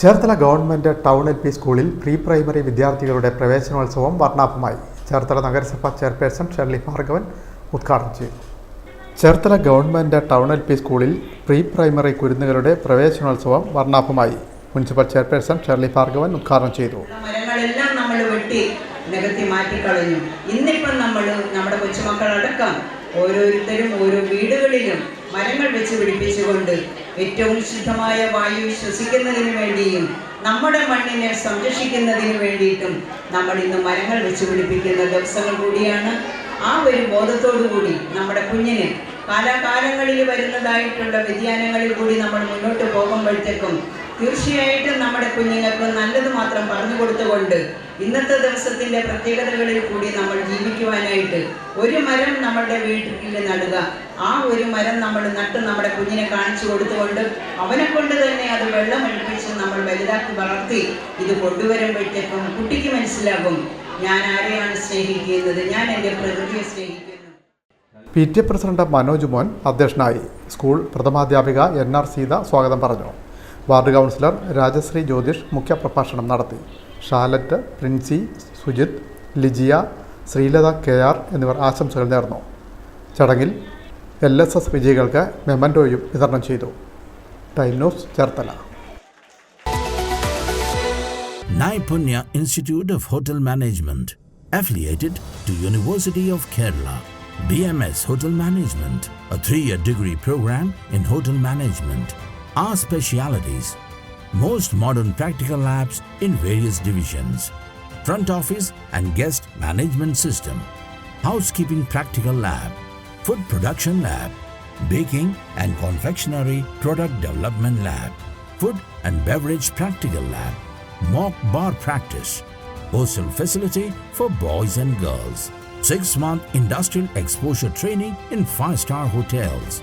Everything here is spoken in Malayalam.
Cherthala government town L P സ്കൂളിൽ പ്രീ പ്രൈമറി വിദ്യാർത്ഥികളുടെ പ്രവേശനോത്സവം വർണാഭമായി. ചേർത്തല നഗരസഭ ചെയർപേഴ്സൺ ഷെർലി ഭാർഗവൻ ഉദ്ഘാടനം ചെയ്തു. Cherthala government town L P സ്കൂളിൽ പ്രീ പ്രൈമറി കുരുന്നുകളുടെ പ്രവേശനോത്സവം വർണാഭമായി. മുനിസിപ്പൽ ചെയർപേഴ്സൺ ഷെർലി ഭാർഗവൻ ഉദ്ഘാടനം ചെയ്തു. വെട്ടി ഇന്നിപ്പം നമ്മൾ നമ്മുടെ ഓരോരുത്തരും ഓരോ വീടുകളിലും മരങ്ങൾ വെച്ച് പിടിപ്പിച്ചുകൊണ്ട് ഏറ്റവും ശുദ്ധമായ വായു ശ്വസിക്കുന്നതിന് വേണ്ടിയും നമ്മുടെ മണ്ണിനെ സംരക്ഷിക്കുന്നതിന് വേണ്ടിയിട്ടും നമ്മൾ ഇന്ന് മരങ്ങൾ വെച്ച് പിടിപ്പിക്കുന്ന ദിവസങ്ങൾ കൂടിയാണ്. ആ ഒരു ബോധത്തോടു കൂടി നമ്മുടെ കുഞ്ഞിന് കാലാകാലങ്ങളിൽ വരുന്നതായിട്ടുള്ള വ്യതിയാനങ്ങളിൽ കൂടി നമ്മൾ മുന്നോട്ട് പോകുമ്പോഴത്തേക്കും തീർച്ചയായിട്ടും നമ്മുടെ കുഞ്ഞുങ്ങൾക്ക് നല്ലത് മാത്രം പറഞ്ഞു കൊടുത്തുകൊണ്ട് ഇന്നത്തെ ദിവസത്തിന്റെ പ്രത്യേകതകളിൽ കൂടി നമ്മൾ ജീവിക്കുവാനായിട്ട് ഒരു മരം നമ്മളുടെ വീട്ടിൽ നടുക. ആ ഒരു മരം നമ്മൾ നട്ട് നമ്മുടെ കുഞ്ഞിനെ കാണിച്ചു കൊടുത്തുകൊണ്ട് അവനെ കൊണ്ട് തന്നെ അത് വെള്ളം ഒഴിപ്പിച്ച് നമ്മൾ വലുതാക്കി വളർത്തി ഇത് കൊണ്ടുവരുമ്പോഴത്തേക്കും കുട്ടിക്ക് മനസ്സിലാകും ഞാൻ ആരെയാണ് സ്നേഹിക്കുന്നത്? ഞാൻ എന്റെ പ്രകൃതിയെ സ്നേഹിക്കുന്നു. P T president Manoj Mon അധ്യക്ഷനായി. സ്കൂൾ പ്രഥമാധ്യാപിക എൻ ആർ സീത സ്വാഗതം പറഞ്ഞു. വാർഡ് കൗൺസിലർ രാജശ്രീ ജ്യോതിഷ് മുഖ്യപ്രഭാഷണം നടത്തി Charlotte Princy Sujith Lijiya Sreelatha K R എന്നിവർ ആശംസകൾ നേർന്നു ചടങ്ങിൽ എൽ എസ് എസ് വിജയികൾക്ക് മെമന്റോയും വിതരണം ചെയ്തു time news Cherthala Naipunya Institute of Hotel Management, affiliated to University of Kerala. BMS Hotel Management, a three-year degree program in hotel management. Our specialities: most modern practical labs in various divisions, front office and guest management system, housekeeping practical lab, food production lab, baking and confectionery product development lab, food and beverage practical lab, mock bar practice, hostel facility for boys and girls, six month industrial exposure training in five star hotels.